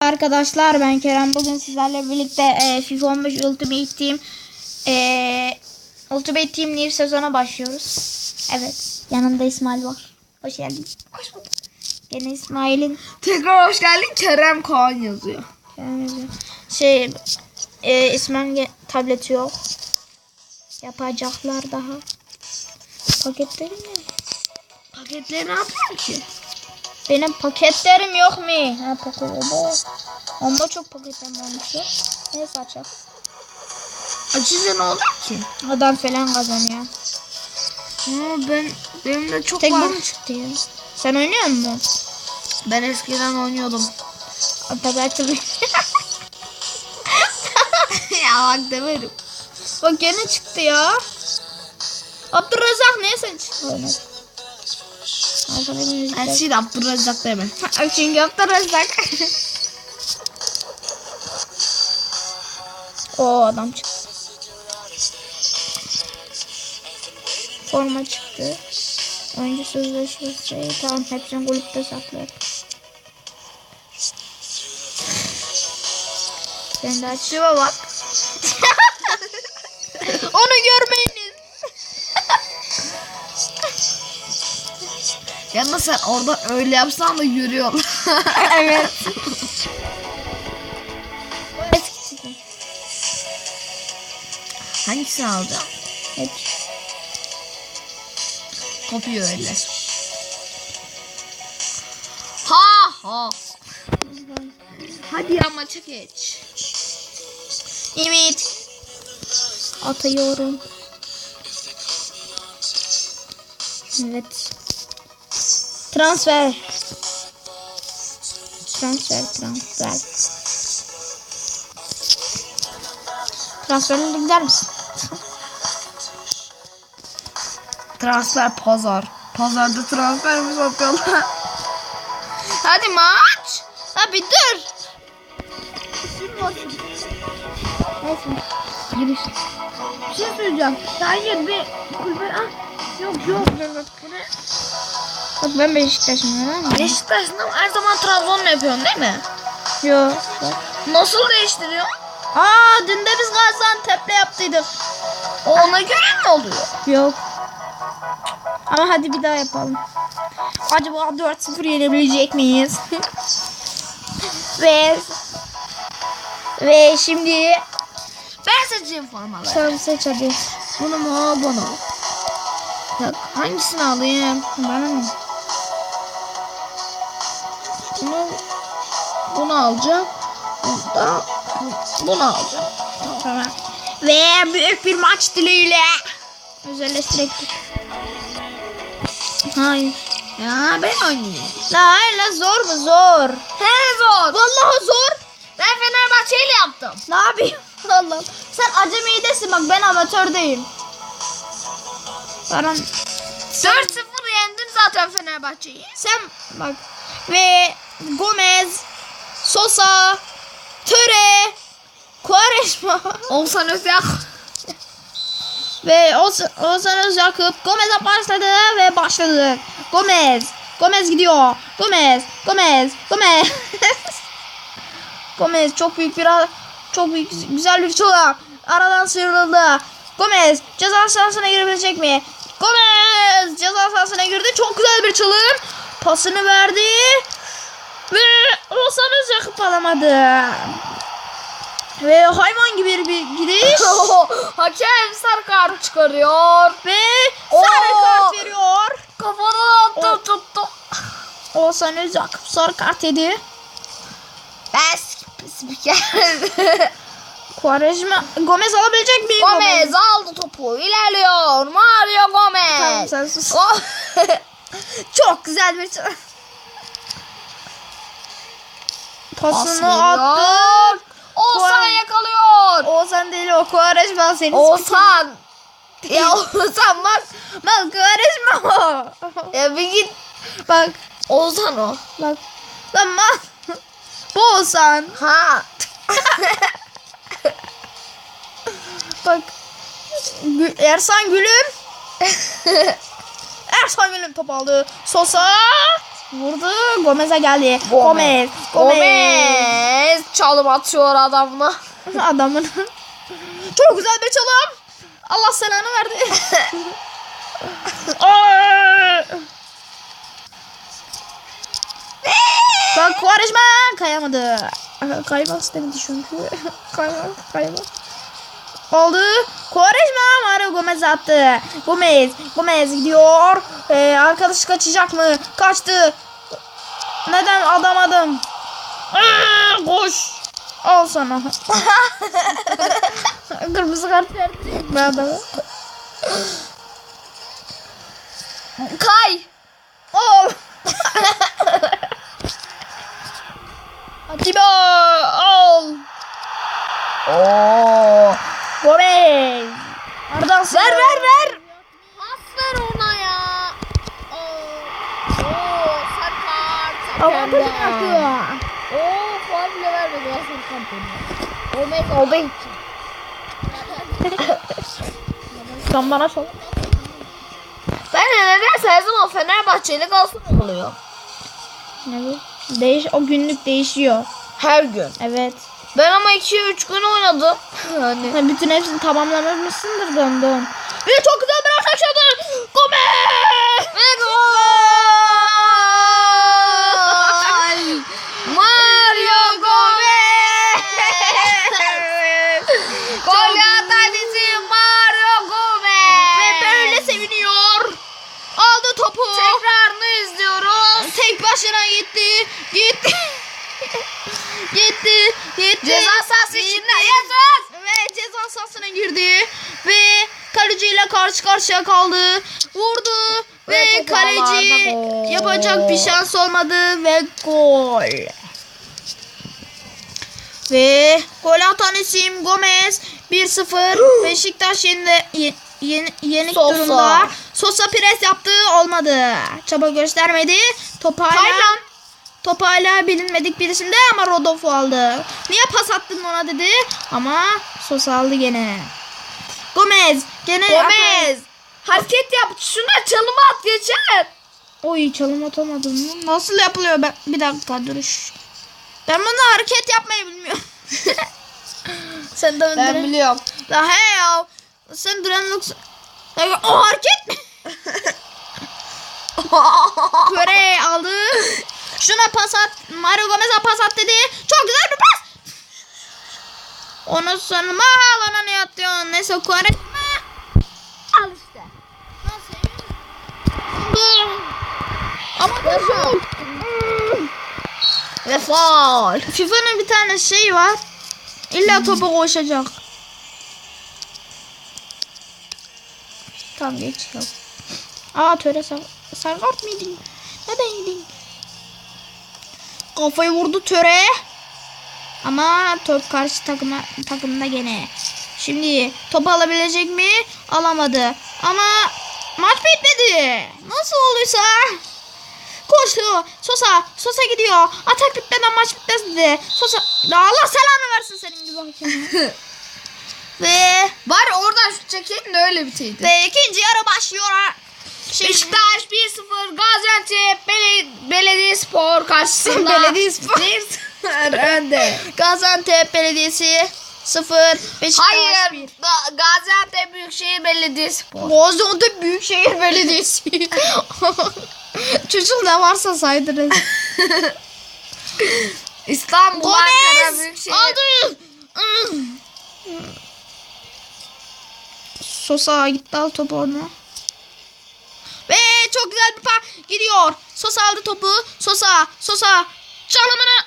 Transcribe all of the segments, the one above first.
Arkadaşlar ben Kerem. Bugün sizlerle birlikte e, FIFA 15 Ultimate Team e, Ultimate Team New sezona başlıyoruz. Evet. Yanımda İsmail var. Hoş geldin. Hoş bulduk. Gene İsmail'in Tekrar hoş geldin. Kerem Kaan yazıyor. şey e, İsmail'in tableti yok. Yapacaklar daha. Paketlerim mi? Paketleri ne yapıyorsun ki? Benim paketlerim yok mu? Ha paket oba. Onda çok paketlerim olmuştu. Neyse açalım. Açınca ne olacak ki? Adam falan kazanıyor. Aa, ben benim de çok Tek var. mu çıktı ya? Sen oynuyor musun? Ben eskiden oynuyordum. Tabii açılıyor. ya bak demedim. Bak gene çıktı ya. Abdurrazak neyse çıktı oynadı. Şeyi de Abdurrazak deme. Çünkü Abdurrazak. o adam çıktı. Forma çıktı. Oyuncu sözleşmesi. Tamam hepsini kulüpte saklayalım. Sen de aç. Şuna bak. Onu görmeyiniz. Ya sen orada öyle yapsan da görüyorlar. evet. Hangisini alacağım? Hep. Kopuyor öyle. Ha ha. Hadi ya maça geç. Evet. Atıyorum. Evet. Transfer. Transfer, transfer. Transferlere gider misin? Transfer pazar. Pazarda transfer mi satıyorlar? Hadi maç. Ha bir dur. Neyse. Giriş. Bir şey söyleyeceğim. Hayır bir kulübe... Ah, yok yok. Bak ben Beşiktaş'ım öyle mi? Beşiktaş'ın ama her zaman Trabzon'la yapıyorsun değil mi? Yok. Bak. Nasıl değiştiriyor? Aa dün de biz Gaziantep'le yaptıydık. O ona göre mi oluyor? Yok. Ama hadi bir daha yapalım. Acaba 4-0 yenebilecek miyiz? ve ve şimdi Ben seçeyim formaları. sen seç hadi. Bunu mu bunu? Ya hangisini alayım? Bana mı? Bunu alacağım. Bunu da bunu alacağım. Tamam. Ve büyük bir maç dileğiyle. Özelleştirek. Hayır. Ya ben oynayayım. La la zor mu zor? He zor. Vallahi zor. Ben Fenerbahçe'yle yaptım. Ne yapayım? Allah. Sen acemi desin bak ben amatördeyim. Baran 4-0 yendim zaten Fenerbahçe'yi. sen bak ve Gomez, Sosa, Töre, Quaresma Olsan Özyak. ve Ozan Özyakup Gomez'e başladı ve başladı. Gomez, Gomez gidiyor. Gomez, Gomez, Gomez. Gomez çok büyük bir çok büyük güzel bir çalım. Aradan sıyrıldı. Gomez ceza sahasına girebilecek mi? Gomez ceza sahasına girdi. Çok güzel bir çalım. Pasını verdi. Ve Oğuzhan Özyakup alamadı. Ve hayvan gibi bir gidiş. Hakem sarı kart çıkarıyor. Ve sarı Oo. kart veriyor. Kafadan attım O- tuttu. Oğuzhan Özyakup sarı kart yedi. Ben sp- spiker. Quaresma Gomez alabilecek mi? Gomez aldı topu. ilerliyor. Mario Gomez. Tamam sen sus. Go- Çok güzel bir çalım. Pas Pasını attı. Oğuzhan Gol. yakalıyor. Oğuzhan değil o Quaresma seni. Oğuzhan. ya Oğuzhan bak. Bak Quaresma o. Ya bir git. bak Oğuzhan o. bak. Lan mal. Bu Oğuzhan. Ha. Bak. Gü- Ersan Gülüm. Ersan Gülüm top aldı. Sosa. Vurdu. Gomez'e geldi. Gomez. Gomez. çalım atıyor adamla. Adamın. Çok güzel bir çalım. Allah selanı verdi. Bak Quaresma kayamadı. Kaymak istemedi çünkü. kaymak, kaymak. Oldu. Quaresma Mario Gomez attı. Gomez, Gomez gidiyor. Ee, arkadaş kaçacak mı? Kaçtı. Neden adamadım? Aa, koş. Al sana. Kırmızı kart verdi. Ben adamı. Kay. Al. Atiba al. Oo. Gomez. Ardan Ver ver ver. Pas ver ona ya. Oo. Oo sarı kart. Ama böyle yapıyor. Oo faul bile vermedi ya kart ona. Omega için. Sen bana sor. Ben de nedense her zaman Fenerbahçeli Galatasaray oluyor. Ne bu? Değiş o günlük değişiyor. Her gün. Evet. Ben ama 2-3 gün oynadım. Yani. Sen bütün hepsini tamamlamışsındır döndüm. Ve çok güzel bir atak şutu. Gomez! Ve gol! Mario Gomez! Gol atan isim Mario Gomez! Ve böyle seviniyor. Aldı topu. Tekrarını izliyoruz. Tek başına gitti. Gitti. gitti. Gitti. Ceza sahası içinde yazın. Ve ceza sahasına girdi. Ve kaleciyle karşı karşıya kaldı. Vurdu. Ve, Ve kaleci yapacak bir şans olmadı. Ve gol. Ve gol atan isim Gomez 1-0 Beşiktaş yenide, ye, yeni, yenik Sosa. durumda. Sosa pres yaptı olmadı. Çaba göstermedi. Topu hala, Taylan. topu hala bilinmedik birisinde ama Rodolfo aldı. Niye pas attın ona dedi ama Sosa aldı gene. Gomez gene Gomez. Hareket yap. Şuna çalımı at geçer. Oy çalım atamadım. Nasıl yapılıyor? Ben, bir dakika duruş. Ben bunu hareket yapmayı bilmiyorum. Sen de Ben biliyorum. La he ya. Sen duranlık... Ya, O hareket mi? Köre aldı. Şuna pas at. Mario Gomez'e pas at dedi. Çok güzel bir pas. Onu sonra alana ne atıyorsun? Neyse Kuare. Al işte. Ama nasıl? Ve faul. FIFA'nın bir tane şey var. İlla topa koşacak. Tamam geç yok. Aa töre sar sargart mıydın? Neden yedin? Kafayı vurdu töre. Ama top karşı takıma takımda gene. Şimdi topu alabilecek mi? Alamadı. Ama maç bitmedi. Nasıl olduysa Koştu. Sosa. Sosa gidiyor. Atak bitmeden maç bitmez dedi. Sosa. Allah selamı versin senin gibi ve Bari oradan şut çekeyim de öyle biteydi. ve ikinci yarı başlıyor. Şimdi Beşiktaş 1-0 Gaziantep Bele Belediyespor karşısında. Belediyespor. 1-0 önde. Gaziantep Belediyesi 0 Beşiktaş Hayır. 1. Ga- Gaziantep Büyükşehir Belediyespor. Gaziantep Büyükşehir Belediyesi. Çocuk ne varsa saydırın. İstanbul Ankara Gomez Büyükşehir. aldı. Sosa gitti al topu onu. Ve çok güzel bir pas gidiyor. Sosa aldı topu. Sosa, Sosa çalımını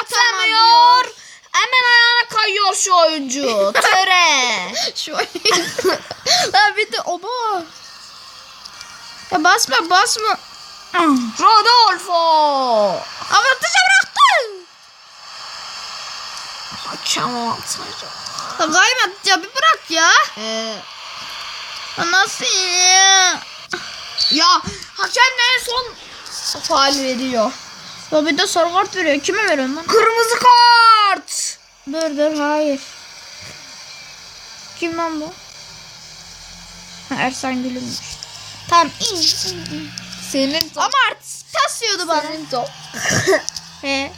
Atamıyor. Hemen ayağına kayıyor şu oyuncu. Töre. Şu Lan bir de oba. Ya basma basma. Rodolfo. Ama dışa bıraktı. Hakem atsaydı. Ya Gaymet ya bir bırak ya. Ee, Nasıl ya? Ya hakem en son faal veriyor. Ya bir de sarı kart veriyor. Kime veriyorsun lan? Kırmızı kart. Dur dur hayır. Kim lan bu? Ha, Ersan Gül'ünmüş. Tamam in, in, in. Senin top. Ama taslıyordu bana. Senin top. He.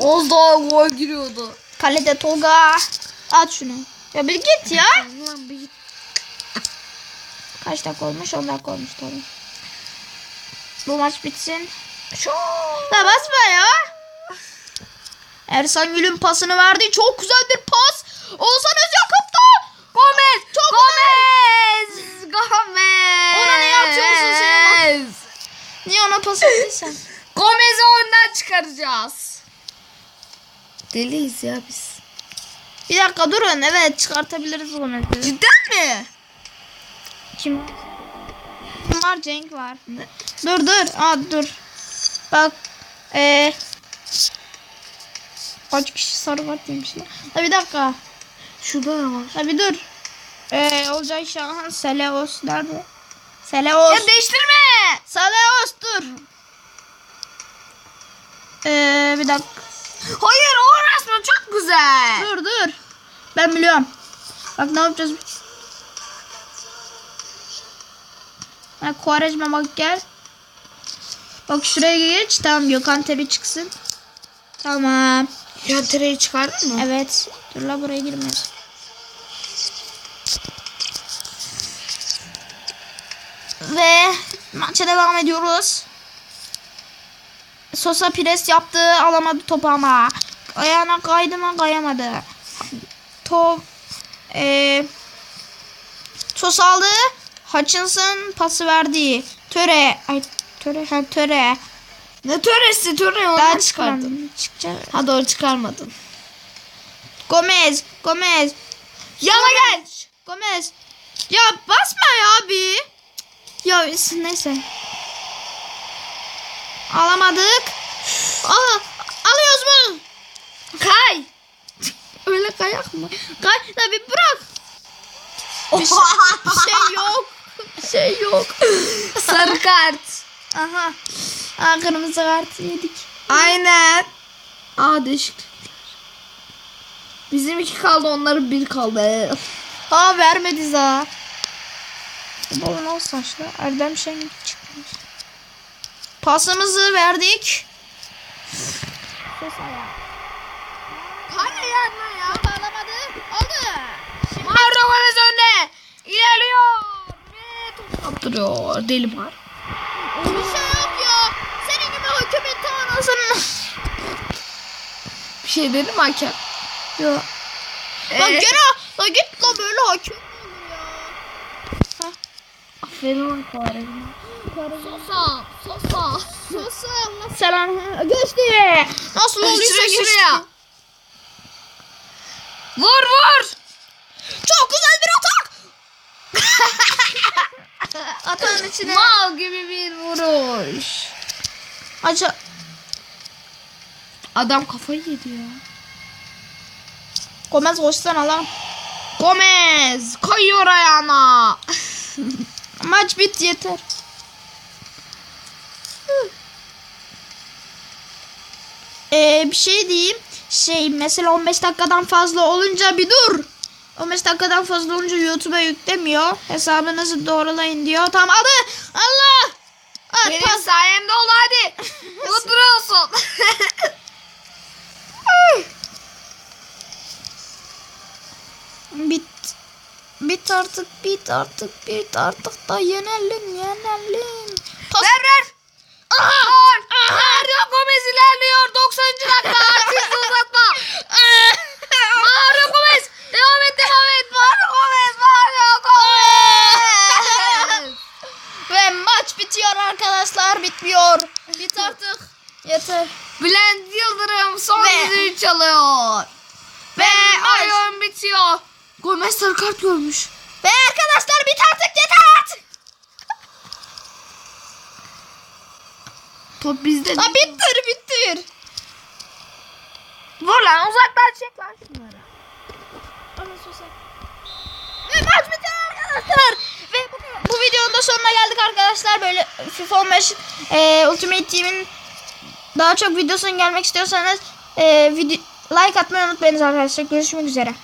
Az daha gol giriyordu. Kalede Tolga. At şunu. Ya bir git ya. Lan bir git. Kaç dakika olmuş? 10 dakika olmuş tabii. Bu maç bitsin. La basma ya. Ersan Gül'ün pasını verdi. Çok güzel bir pas. Oğuzhan Özcan kaptı. Gomez. Çok Gomez! Gomez! Ona ne yapıyorsun sen? Niye ona pas ettiysen? Gomez'i oyundan çıkaracağız. Deliyiz ya biz. Bir dakika durun. Evet çıkartabiliriz Gomez'i. Cidden mi? Kim? Var? Cenk var. Dur dur. Aa dur. Bak. Ee, kaç kişi sarı var demişler. Ha bir dakika. Şurada ne var? Ha bir dur. Ee, Olcay Şahan Seleos nerede? Seleos. Ya değiştirme! Seleos dur. Ee, bir dakika. Hayır o resmen çok güzel. Dur dur. Ben biliyorum. Bak ne yapacağız? Ha, Kuarejma bak gel. Bak şuraya geç. Tamam Gökhan Tepe çıksın. Tamam. Yantereyi çıkardın mı? Evet. Dur la buraya girmez. Ve maça devam ediyoruz. Sosa pres yaptı. Alamadı topu ama. Ayağına kaydı mı kayamadı. Top. Ee, Sosa aldı. Hutchinson pası verdi. Töre. Ay töre. Ha, töre. Ne töresi töre ondan çıkardın. Çıkacak. Ha doğru çıkarmadın. Gomez. Gomez. Yana gel. Gomez. Ya basma ya bir. Ya neyse. Alamadık. Aa, alıyoruz mu? Kay. Öyle kayak mı? Kay da bir bırak. Bir şey, bir şey yok. Şey yok. Sarı kart. Aha. Aa, kırmızı kart yedik. Aynen. Aa değişik. Bizim iki kaldı onların bir kaldı. Aa vermedi za. Balon ol saçlı. Erdem Şengül çıkmış. Pasımızı verdik. Hadi yanma ya. Alamadı. Aldı. Mauro Gomez önde. İlerliyor. Ve kaptırıyor. Deli var. Bir şey ya. Senin gibi hükümet anasını. Bir şey dedi mi hakem? Yok. Ee, Lan gene la git la böyle hakem ya? Aferin lan Quaresma. Sosa. Sosa. Sosa selam. Geçti. Nasıl geçti. şuraya. Vur vur. Çok güzel bir atak. Atağın içine. Mal gibi bir vuruş. Aça. Adam kafayı yedi ya. Gomez koşsana lan. Gomez koyuyor ayağına. Maç bit yeter. Ee, bir şey diyeyim. Şey mesela 15 dakikadan fazla olunca bir dur. 15 dakikadan fazla olunca YouTube'a yüklemiyor. Hesabınızı doğrulayın diyor. Tamam adı. Allah. At, Benim pas. sayemde oldu hadi. Mutluyorsun. Bit. Bit artık bit artık bit artık da yenelim yenelim. Pas. ver ver. Aha. Gol. Mario Gomez ilerliyor. 90. dakika. Artık uzatma. Mario Gomez. Devam et devam et. Mario Gomez. Mario Gomez. Ve maç bitiyor arkadaşlar bitmiyor. Bit artık. Yeter. Bülent Yıldırım son Ve- düdüğü çalıyor. Ve maç- oyun bitiyor. Gomez sarı kart görmüş. Ve arkadaşlar bit artık yeter artık. Top bizde. La bittir bittir. Vur lan uzaktan çek lan şunları. Ve maç bitiyor arkadaşlar. Ve bu, bu videonun da sonuna geldik arkadaşlar. Böyle FIFA 15 e, Ultimate Team'in daha çok videosunun gelmek istiyorsanız e, video, like atmayı unutmayınız arkadaşlar. Görüşmek üzere.